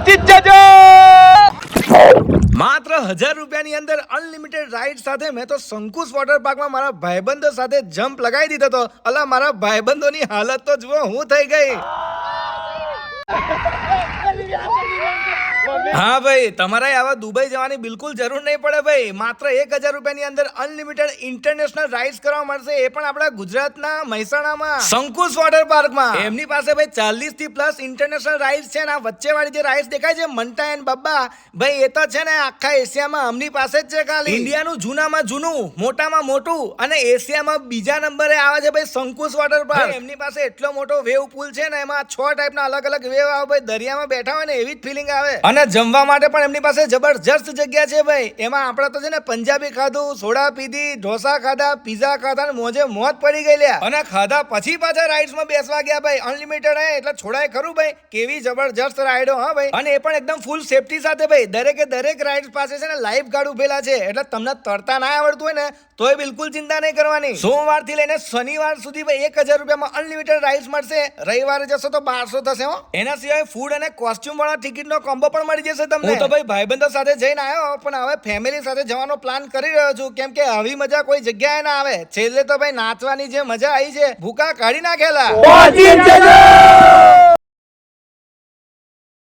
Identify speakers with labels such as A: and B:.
A: પહોંચી જ જજો
B: માત્ર હજાર રૂપિયાની અંદર અનલિમિટેડ રાઈડ સાથે મેં તો શંકુશ વોટર પાર્કમાં મારા ભાઈબંધો સાથે જમ્પ લગાવી દીધો તો અલા, મારા ભાઈબંધોની હાલત તો જુઓ, હું થઈ ગઈ. હા ભાઈ તમારે આવા દુબઈ જવાની બિલકુલ જરૂર નહીં પડે ભાઈ. માત્ર એક હજાર રૂપિયાની અંદર અનલિમિટેડ ઇન્ટરનેશનલ રાઇડ્સ કરવા મળશે એ પણ આપણા ગુજરાતના મહેસાણામાં. શંકુશ વોટર પાર્કમાં એમની પાસે ભાઈ ચાલીસથી પ્લસ ઇન્ટરનેશનલ રાઇડ્સ છે ને આ વચ્ચે વાળી જે રાઇડ્સ દેખાય છે મંટા એન્ડ બબ્બા ભાઈ એ તો છે ને આખા એશિયામાં અમની પાસે જ છે ખાલી. ઇન્ડિયાનું જૂનામાં જૂનું મોટામાં મોટું અને એશિયામાં બીજા નંબરે આવે છે ભાઈ શંકુશ વોટર પાર્ક એમની પાસે એટલો મોટો વેવ પુલ છે ને એમાં છ ટાઈપના અલગ અલગ વેવ આવે ભાઈ દરિયામાં બેઠા હોય ને એવી જ ફિલિંગ આવે. અને જમવા માટે પણ એમની પાસે જબરજસ્ત જગ્યા છે ભાઈ. એમાં આપણે તો છે ને પંજાબી ખાધું, સોડા પીધી, ઢોસા ખાધા પીઝા ખાધા ને મોજે મોજ પડી ગઈ અને ખાધા પછી પાછા રાઇડ્સમાં બેસવા ગયા ભાઈ. અનલિમિટેડ હે, એટલે છોડાય ખરું ભાઈ. કેવી જબરજસ્ત રાઇડો હા ભાઈ. અને એ પણ એકદમ ફૂલ સેફટી સાથે ભાઈ. દરેકે દરેક રાઇડ્સ પાસે છે ને લાઈફ ગાર્ડ ઉભેલા છે. એટલે તમને તરતા ના આવડતું હોય ને, તોય બિલકુલ ચિંતા નહીં કરવાની. સોમવારથી લઈને શનિવાર સુધી ભાઈ એક હજાર રૂપિયામાં અનલિમિટેડ રાઇડ્સ મળશે. રવિવારે જશો તો બારસો થશે હો. એના સિવાય ફૂડ અને કોસ્ટ્યુમ વાળા ટિકિટ નો કોમ્બો પણ મળી જશે. તમને? હું તો ભાઈ ભાઈબંધો સાથે જઈને આવ્યો પણ હવે ફેમિલી સાથે જવાનો પ્લાન કરી રહ્યો છું. કેમ કે આવી મજા કોઈ જગ્યાએ ના આવે. છેલ્લે તો ભાઈ નાચવાની જે મજા આવી છે ભૂકા કાઢી નાખેલા.